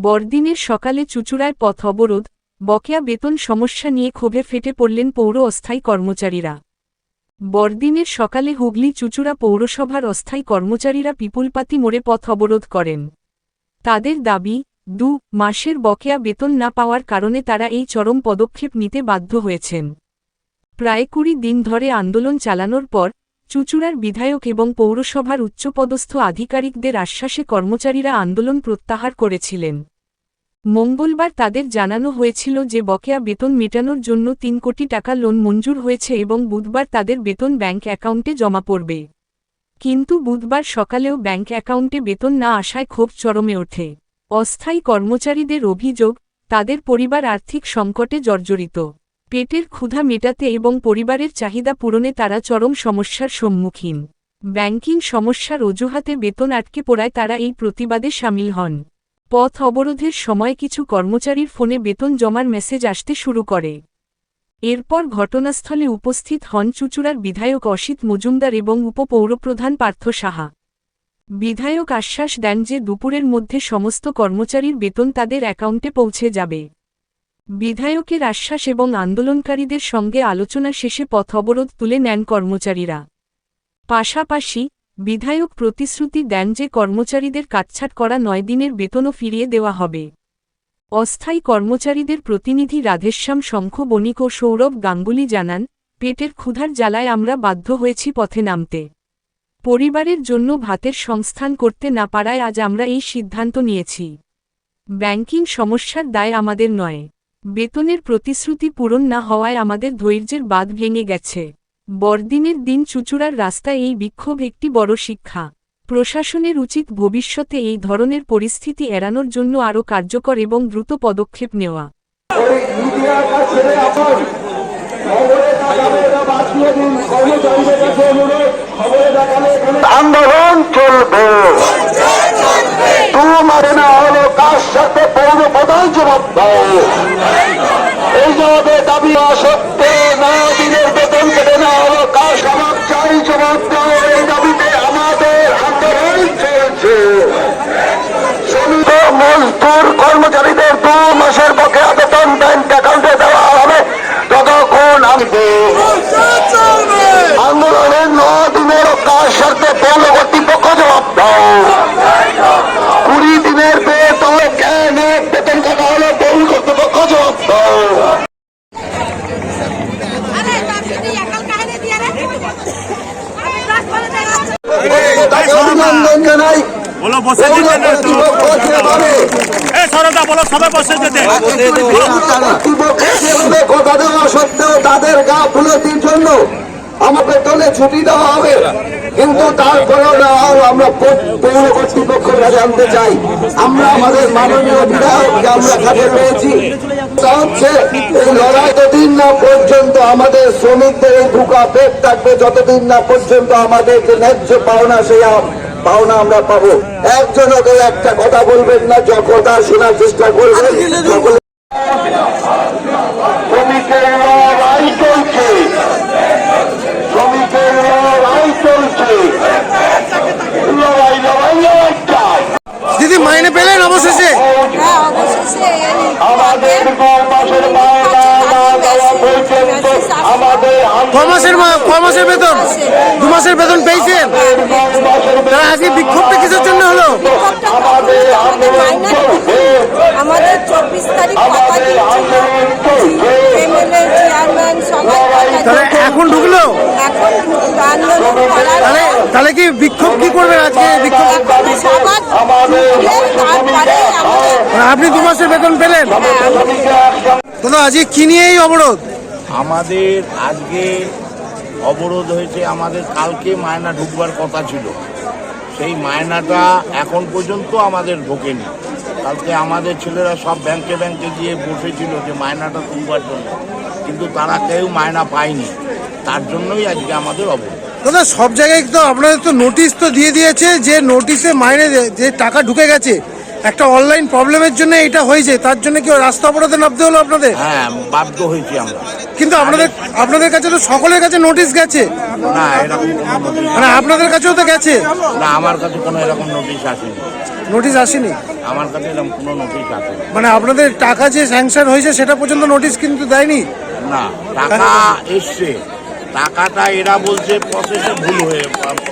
বড়দিনের সকালে চুচুড়ায় পথ অবরোধ, বকেয়া বেতন সমস্যা নিয়ে ক্ষোভে ফেটে পড়লেন পৌর অস্থায়ী কর্মচারীরা। বড়দিনের সকালে হুগলি চুচুড়া পৌরসভার অস্থায়ী কর্মচারীরা পিপুলপাতি মোড়ে পথ অবরোধ করেন। তাদের দাবি, দু মাসের বকেয়া বেতন না পাওয়ার কারণে তারা এই চরম পদক্ষেপ নিতে বাধ্য হয়েছেন। প্রায় কুড়ি দিন ধরে আন্দোলন চালানোর পর চুচুড়ার বিধায়ক এবং পৌরসভার উচ্চপদস্থ আধিকারিকদের আশ্বাসে কর্মচারীরা আন্দোলন প্রত্যাহার করেছিলেন। মঙ্গলবার তাদের জানানো হয়েছিল যে বকেয়া বেতন মেটানোর জন্য তিন কোটি টাকা লোন মঞ্জুর হয়েছে এবং বুধবার তাদের বেতন ব্যাংক অ্যাকাউন্টে জমা পড়বে। কিন্তু বুধবার সকালেও ব্যাংক অ্যাকাউন্টে বেতন না আসায় ক্ষোভ চরমে ওঠে। অস্থায়ী কর্মচারীদের অভিযোগ, তাদের পরিবার আর্থিক সংকটে জর্জরিত। পেটের ক্ষুধা মেটাতে এবং পরিবারের চাহিদা পূরণে তারা চরম সমস্যার সম্মুখীন। ব্যাংকিং সমস্যার অজুহাতে বেতন আটকে পড়ায় তারা এই প্রতিবাদে সামিল হন। পথ অবরোধের সময় কিছু কর্মচারীর ফোনে বেতন জমার মেসেজ আসতে শুরু করে। এরপর ঘটনাস্থলে উপস্থিত হন চুচুড়ার বিধায়ক অসিত মজুমদার এবং উপপৌরপ্রধান পার্থ সাহা। বিধায়ক আশ্বাস দেন যে দুপুরের মধ্যে সমস্ত কর্মচারীর বেতন তাদের অ্যাকাউন্টে পৌঁছে যাবে। বিধায়কের আশ্বাস এবং আন্দোলনকারীদের সঙ্গে আলোচনা শেষে পথ অবরোধ তুলে নেন কর্মচারীরা। পাশাপাশি, বিধায়ক প্রতিশ্রুতি দেন যে কর্মচারীদের কাটছাট করা নয় দিনের বেতনও ফিরিয়ে দেওয়া হবে। অস্থায়ী কর্মচারীদের প্রতিনিধি রাধেশ্যাম শঙ্খ, বণিক ও সৌরভ গাঙ্গুলি জানান, পেটের ক্ষুধার জ্বালায় আমরা বাধ্য হয়েছি পথে নামতে। পরিবারের জন্য ভাতের সংস্থান করতে না পারায় আজ আমরা এই সিদ্ধান্ত নিয়েছি। ব্যাংকিং সমস্যার দায় আমাদের নয়। বেতনের প্রতিশ্রুতি পূরণ না হওয়ায় আমাদের ধৈর্যের বাঁধ ভেঙে গেছে। বড়দিনের দিন চুচুড়ার রাস্তায় এই বিক্ষোভ একটি বড় শিক্ষা। প্রশাসনের উচিত ভবিষ্যতে এই ধরনের পরিস্থিতি এড়ানোর জন্য আরও কার্যকর এবং দ্রুত পদক্ষেপ নেওয়া। আন্দোলন চলবে। তু মারে না হলো কার সাথে পৌর প্রধান জবাব দাও? এই জবাবে দাবি সত্ত্বে সবাই বসে যেতে কথা দেওয়া সত্ত্বেও তাদের গা ফুলতির জন্য আমাকে দলে ছুটি দেওয়া হবে। কিন্তু তারপরেও না আমরা পৌর কর্তৃপক্ষকে জানতে চাই। আমরা আমাদের মাননীয় বিধায়ককে আমরা কাজে পেয়েছি। তা হচ্ছে এই লড়াই যতদিন না পর্যন্ত আমাদের শ্রমিকদের এই বুকা পেট থাকবে যতদিন না পর্যন্ত আমাদের যে ন্যায্য পাওনা সেই পাওনা আমরা পাবো। একজনও কেউ একটা কথা বলবেন না তা শোনার চেষ্টা করবেন। সকলে দিদি মাইনে পেলেন অবশেষে? হ্যাঁ আমাদের ক মাসের মা- ক মাসের বেতন। দু মাসের বেতন পেয়েছেন? তাহলে আজকে বিক্ষোভটা কিসের জন্য হলো? আমাদের চব্বিশ তারিখ তাহলে এখন ঢুকলো? তাহলে তাহলে কি বিক্ষোভ কি করবেন আজকে? বিক্ষোভ মানে আপনি দু মাসের বেতন পেলেন। দাদা আজকে কি নিয়ে এই অবরোধ? আমাদের আজকে অবরোধ হয়েছে আমাদের কালকে মায়না ঢুকবার কথা ছিল। সেই মায়নাটা এখন পর্যন্ত আমাদের ঢোকেনি। কালকে আমাদের ছেলেরা সব ব্যাংকে ব্যাংকে গিয়ে বসেছিল যে মায়নাটা তুলবার জন্য। কিন্তু তারা কেউ মায়না পায়নি। তার জন্যই আজকে আমাদের অবরোধ। দাদা সব জায়গায় তো আপনাদের তো নোটিশ তো দিয়ে দিয়েছে যে নোটিশে মাইনে যে- টাকা ঢুকে গেছে। একটা অনলাইন প্রবলেমের জন্য এটা হয়েছে। তার জন্য কি রাস্তা অবরোধে নামতে হলো আপনাদের? হ্যাঁ বাধ্য হয়েছি আমরা। কিন্তু আপনাদের আপনাদের কাছে তো সকলের কাছে নোটিশ গেছে। না এরকম কোনো মানে আপনাদের কাছেও তো গেছে? না আমার কাছে কোনো এরকম নোটিশ আসেনি। নোটিশ আসেনি? আমার কাছে এরকম কোনো নোটিশ আসেনি। মানে আপনাদের টাকা যে স্যাংশন হয়েছে সেটা পর্যন্ত নোটিশ কিন্তু দেয়নি? না টাকা এসছে। টাকাটা এরা বলছে প্রসেসে ভুল হয়ে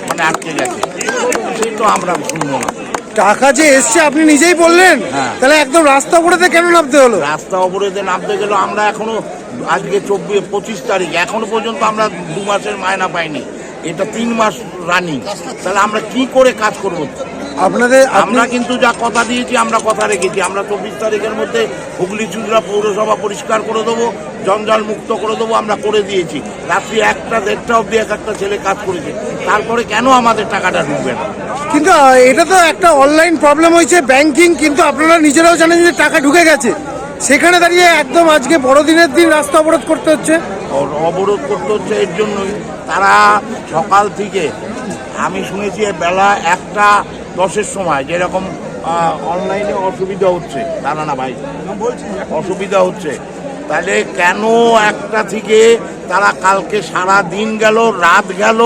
মানে আটকে গেছে। সে তো আমরা শুনব না। টাকা যে এসছে আপনি নিজেই বললেন? হ্যাঁ। তাহলে একদম রাস্তা উপরেতে কেন নামতে হলো? রাস্তা অবরোধে নামতে গেল আমরা এখনও আজকে চব্বিশ পঁচিশ তারিখ এখনও পর্যন্ত আমরা দু মাসের মায়না পাইনি। এটা তিন মাস রানিং তাহলে আমরা কি করে কাজ করব? আপনাদের আমরা কিন্তু যা কথা দিয়েছি আমরা কথা রেখেছি। আমরা চব্বিশ তারিখের মধ্যে হুগলি চুচড়া পৌরসভা পরিষ্কার করে দেবো জঞ্জাল মুক্ত করে দেবো আমরা করে দিয়েছি। রাত্রি একটা দেড়টা অব্দি এক একটা ছেলে কাজ করেছে। তারপরে কেন আমাদের টাকাটা ঢুকবে না? কিন্তু এটা তো একটা অনলাইন প্রবলেম হয়েছে ব্যাংকিং কিন্তু আপনারা নিজেরাও জানেন যে টাকা ঢুকে গেছে। সেখানে দাঁড়িয়ে একদম আজকে বড়দিনের দিন রাস্তা অবরোধ করতে হচ্ছে। অবরোধ করতে হচ্ছে এর জন্যই। তারা সকাল থেকে আমি শুনেছি বেলা একটা দশের সময় যেরকম অনলাইনে অসুবিধা হচ্ছে। দাঁড়া না ভাই। অসুবিধা হচ্ছে। তাহলে কেন একটা থেকে তারা কালকে সারা দিন গেল রাত গেল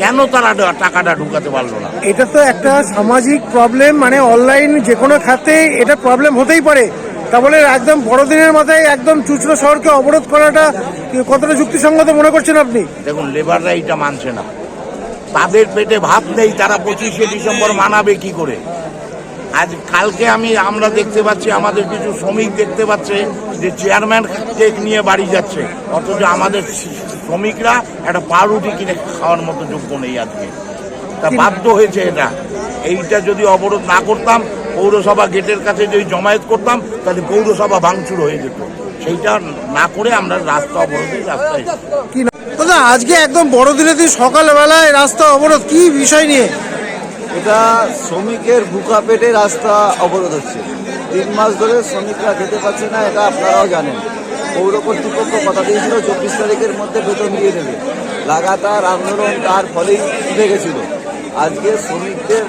কেন তারা টাকাটা ঢুকাতে পারল না? এটা তো একটা সামাজিক প্রবলেম মানে অনলাইন যে কোনো খাতে এটা প্রবলেম হতেই পারে। তা বলে একদম বড়দিনের মাথায় একদম চুচড়ো শহরকে অবরোধ করাটা কতটা যুক্তিসঙ্গত মনে করছেন আপনি? দেখুন লেবাররা এইটা মানছে না। তাদের পেটে ভাত নেই, তারা পঁচিশে ডিসেম্বর মানাবে কি করে? আজ কালকে আমি, আমরা দেখতে পাচ্ছি, আমাদের কিছু শ্রমিক দেখতে পাচ্ছে যে চেয়ারম্যান কেক নিয়ে বাড়ি যাচ্ছে। অথচ আমাদের শ্রমিকরা একটা পাউরুটি কিনে খাওয়ার মতো যোগ্য নেই আজকে। তা বাধ্য হয়েছে এটা। এইটা যদি অবরোধ না করতাম, পৌরসভা গেটের কাছে যদি জমায়েত করতাম, তাহলে পৌরসভা ভাঙচুর হয়ে যেত। সেইটা না করে আমরা রাস্তা অবরোধে রাস্তায় দাদা আজকে একদম বড়দিনের দিন, সকালবেলায় রাস্তা অবরোধ, কি বিষয় নিয়ে? এটা শ্রমিকের বুকা পেটে রাস্তা অবরোধ হচ্ছে। তিন মাস ধরে শ্রমিকরা খেতে পাচ্ছে না, এটা আপনারাও জানেন। পৌর কর্তৃপক্ষ কথা দিয়েছিল, চব্বিশ তারিখের মধ্যে বেতন দিয়ে দেবে। লাগাতার আন্দোলন তার ফলেই উঠে গেছিল। আজকে শ্রমিকদের,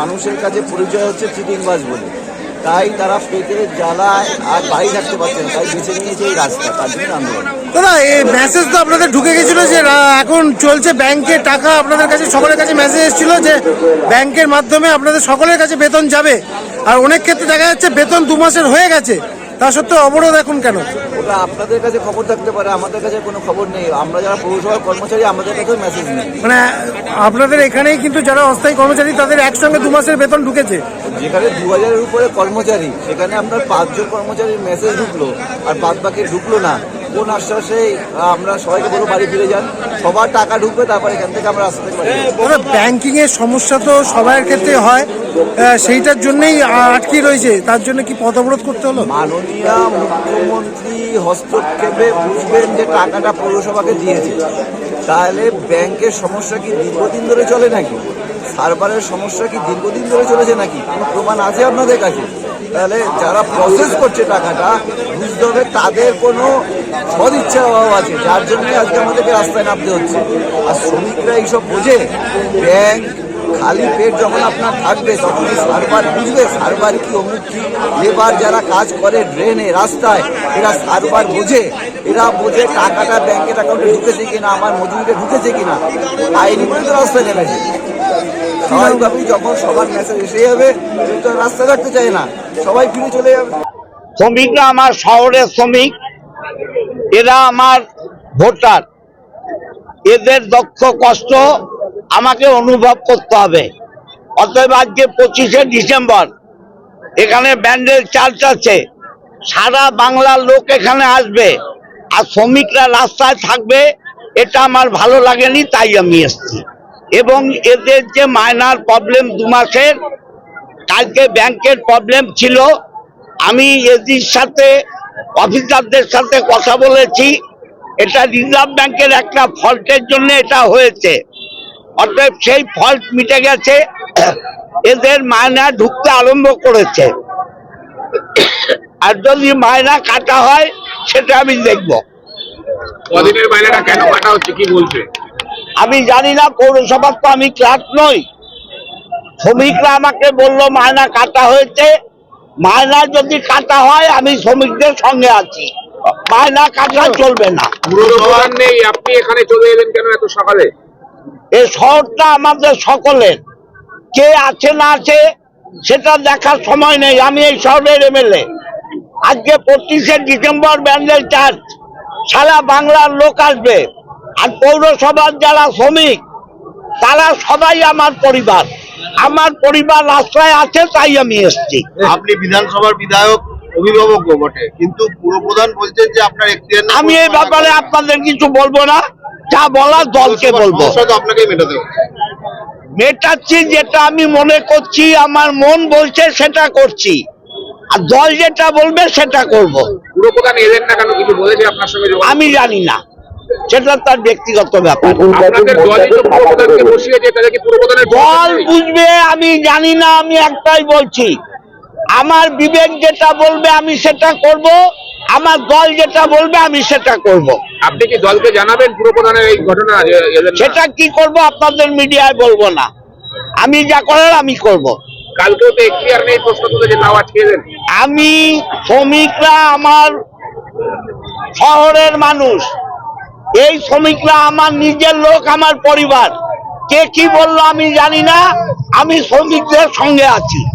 মানুষের কাছে পরিচয় হচ্ছে চিটিংবাজ বলে। তাই তারা পেটে জ্বালায় আর বাড়ি থাকতে পারছে না, তাই বেছে নিয়েছে এই রাস্তা, তার জন্য আন্দোলন দাদা, এই মেসেজ তো আপনাদের ঢুকে গেছিল যে এখন চলছে ব্যাংকের টাকা আপনাদের কাছে, সকলের কাছে মেসেজ এসেছিল যে, ব্যাংকের মাধ্যমে আপনাদের সকলের কাছে বেতন যাবে। আর অনেক ক্ষেত্রে দেখা যাচ্ছে বেতন দু মাসের হয়ে গেছে। তা সত্ত্বেও অবরোধ এখন কেন? ওটা আপনাদের কাছে খবর থাকতে পারে আমাদের কাছে কোনো খবর নেই। আমরা যারা পৌরসভার কর্মচারী আমাদের কাছেও মেসেজ নেই। মানে আপনাদের এখানেই কিন্তু যারা অস্থায়ী কর্মচারী তাদের একসঙ্গে দু মাসের বেতন ঢুকেছে। যেখানে দু হাজারের উপরে কর্মচারী সেখানে আপনার পাঁচজন কর্মচারীর মেসেজ ঢুকলো আর বাদ বাকি ঢুকলো না। কোন আশ্বাসে আমরা সবাইকে বলব বাড়ি ফিরে যান। সবার টাকা ঢুকবে তারপর এখান থেকে আমরা আসতে পারি ব্যাংকিং এর সমস্যা তো সবার ক্ষেত্রে হয়। সেইটার জন্যই আটকে রয়েছে। তার জন্য কি পথ অবরোধ করতে হলো? মাননীয় মুখ্যমন্ত্রী হস্তক্ষেপে বুঝবেন যে টাকাটা পৌরসভাকে দিয়েছে। তাহলে ব্যাংকের সমস্যা কি দীর্ঘদিন ধরে চলে নাকি? সার্ভারের সমস্যা কি দীর্ঘদিন ধরে চলেছে নাকি? কোনো প্রমাণ আছে আপনাদের কাছে? তাহলে যারা প্রসেস করছে টাকাটা হবে তাদের কোনো সদিচ্ছা অভাব আছে যার জন্য আজকে আমাদেরকে রাস্তায় নামতে হচ্ছে। আর শ্রমিকরা এইসব বোঝে ব্যাংক খালি পেট যখন আপনার থাকবে তখন সার্ভার বুঝবে সার্ভার কি অমুক কি লেবার যারা কাজ করে ড্রেনে রাস্তায় এরা সার্ভার বোঝে। এরা বোঝে টাকাটা ব্যাংকের অ্যাকাউন্টে ঢুকেছে কিনা আমার মজুরিতে ঢুকেছে কিনা। আইনি করে তো রাস্তায় নেমেছে। স্বাভাবিকভাবেই যখন সবার মেসেজ এসে যাবে রাস্তা কাটতে চায় না। সবাই ফিরে চলে যাবে। শ্রমিকরা আমার শহরের শ্রমিক, এরা আমার ভোটার। এদের দক্ষ কষ্ট আমাকে অনুভব করতে হবে। অতএব আজকে পঁচিশে ডিসেম্বর, এখানে ব্যান্ডেল চার্চ আছে। সারা বাংলার লোক এখানে আসবে আর শ্রমিকরা রাস্তায় থাকবে, এটা আমার ভালো লাগেনি, তাই আমি এসেছি। এবং এদের যে মাইনার প্রবলেম দু মাসের, কালকে ব্যাংকের প্রবলেম ছিল আমি এদের সাথে অফিসারদের সাথে কথা বলেছি। এটা রিজার্ভ ব্যাংকের একটা ফল্টের জন্য এটা হয়েছে। অতএব সেই ফল্ট মিটে গেছে। এদের মায়না ঢুকতে আরম্ভ করেছে। আর যদি মায়না কাটা হয় সেটা আমি দেখব। কদিনের মাইনেটা কেন কাটা হচ্ছে কি বলছে? আমি জানি না পৌরসভার তো আমি ক্লার্ক নই। শ্রমিকরা আমাকে বলল মায়না কাটা হয়েছে। মায়না যদি কাটা হয় আমি শ্রমিকদের সঙ্গে আছি। মায়না কাটা চলবে না। নেই আপনি এখানে চলে এলেন কেন এত সকালে? এই শহরটা আমাদের সকলের। কে আছে না আছে সেটা দেখার সময় নেই। আমি এই শহরের এমএলএ। আজকে পঁচিশে ডিসেম্বর ব্যান্ডেল চার্চ। সারা বাংলার লোক আসবে। আর পৌরসভার যারা শ্রমিক তারা সবাই আমার পরিবার। আমার পরিবার রাস্তায় আছে তাই আমি এসছি। আপনি বিধানসভার বিধায়ক অভিভাবক বটে কিন্তু পুরপ্রধান বলছেন যে আপনার আমি এই ব্যাপারে আপনাদের কিছু বলব না যা বলার দলকে বলব। আপনাকেই মেটাতে মেটাচ্ছি যেটা আমি মনে করছি আমার মন বলছে সেটা করছি। আর দল যেটা বলবে সেটা করব। পুরপ্রধান এলেন না কেন কিছু বলেছে আপনার সঙ্গে আমি জানি না। সেটা তার ব্যক্তিগত ব্যাপার। দল বুঝবে আমি জানি না আমি একটাই বলছি। আমার বিবেক যেটা বলবে আমি সেটা করব। আমার দল যেটা বলবে আমি সেটা করব। আপনি কি দলকে জানাবেন পুরপ্রধানের এই ঘটনা যে? সেটা কি করব আপনাদের মিডিয়ায় বলব না। আমি যা করার আমি করব। কালকেও তো এখতিয়ার নেই প্রশ্ন তুলেছে তাও আজকে এলেন আমি শ্রমিকরা আমার শহরের মানুষ। এই শ্রমিকরা আমার নিজের লোক, আমার পরিবার। কে কি বলল আমি জানি না। আমি শ্রমিকদের সঙ্গে আছি।